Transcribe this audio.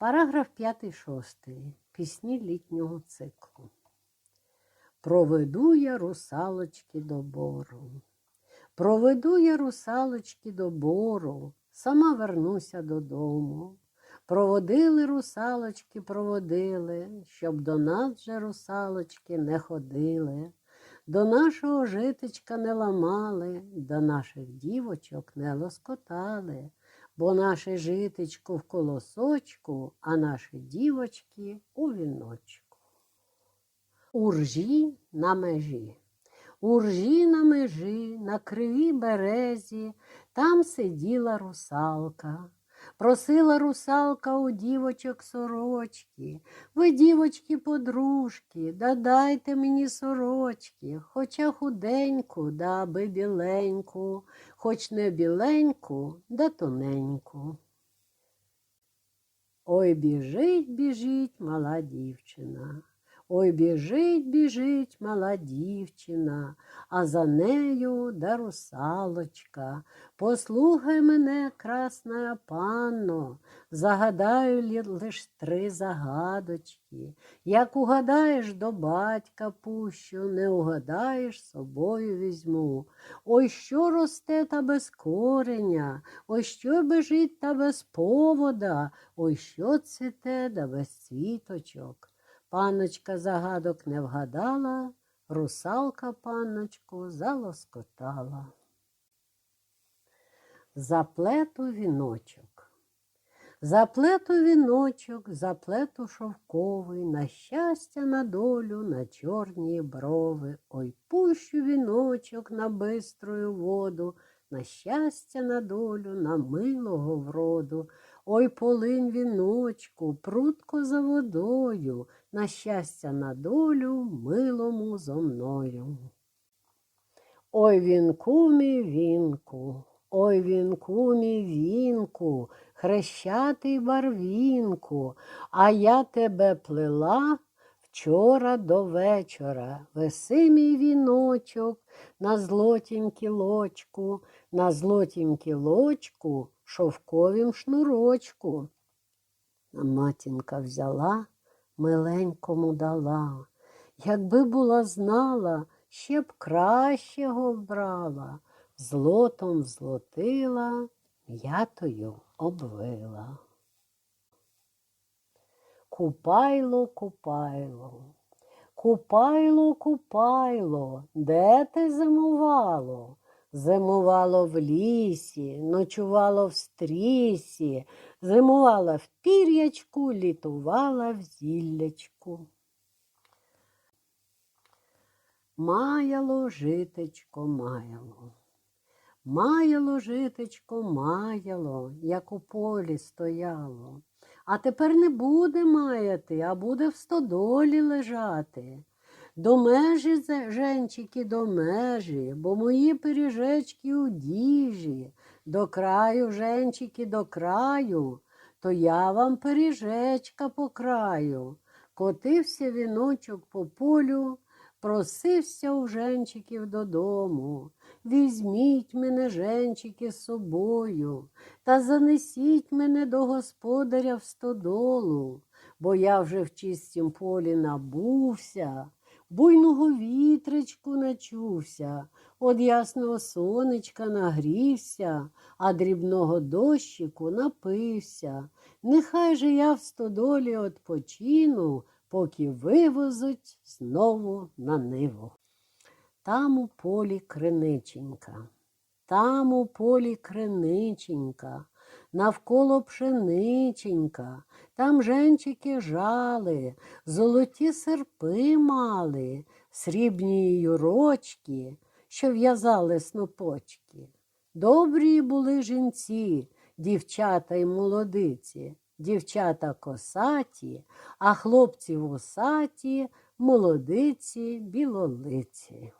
Параграф 5-6. Пісні літнього циклу. Проведу я русалочки до бору. Проведу я русалочки до бору, сама вернуся додому. Проводили русалочки, проводили, щоб до нас же русалочки не ходили, до нашого житечка не ламали, до наших дівочок не лоскотали, бо наше житечко в колосочку, а наші дівочки у віночку. Уржі на межі. Уржі на межі, на кривій березі, там сиділа русалка. Просила русалка у дівочок сорочки. Ви, дівочки, подружки, да дайте мені сорочки, хоча худеньку, да аби біленьку, хоч не біленьку, да тоненьку. Ой, біжить, біжить мала дівчина. Ой, біжить, біжить мала дівчина, а за нею да русалочка. Послухай мене, красна панно, загадаю лиш три загадочки. Як угадаєш, до батька пущу, не угадаєш, собою візьму. Ой, що росте та без кореня, ой, що бежить та без повода, ой, що цвіте да без цвіточок. Панночка загадок не вгадала, русалка панночку залоскотала. Заплету віночок. Заплету віночок, заплету шовковий, на щастя, на долю, на чорні брови. Ой, пущу віночок на биструю воду, на щастя, на долю, на милого вроду. Ой, полинь віночку, прутко за водою, на щастя, на долю, милому зо мною. Ой, вінку мій вінку, ой, вінку мій вінку, хрещатий барвінку, а я тебе плела вчора до вечора. Веси мій віночок на злотім кілочку, на злотім кілочку, шовковім шнурочку. А матінка взяла, миленькому дала. Якби була знала, ще б кращого вбрала, злотом злотила, м'ятою обвила. Купайло, купайло, купайло, купайло, де ти зимувало? Зимувало в лісі, ночувало в стрісі, зимувала в пір'ячку, літувала в зіллячку. Маяло житечко маяло. Маяло житечко маяло, як у полі стояло. А тепер не буде маяти, а буде в стодолі лежати. До межі, женчики, до межі, бо мої пиріжечки у діжі, до краю, женчики, до краю, то я вам пиріжечка по краю. Котився віночок по полю, просився у женчиків додому. Візьміть мене, женчики, з собою, та занесіть мене до господаря в стодолу, бо я вже в чистім полі набувся, буйного вітричку начувся, од ясного сонечка нагрівся, а дрібного дощику напився. Нехай же я в стодолі odpoчину, поки вивозуть знову на ниву. Там у полі криниченька, там у полі криниченька, навколо пшениченька, там женчики жали, золоті серпи мали, срібні юрочки, що в'язали снопочки. Добрі були жінці, дівчата й молодиці, дівчата косаті, а хлопці вусаті, молодиці білолиці.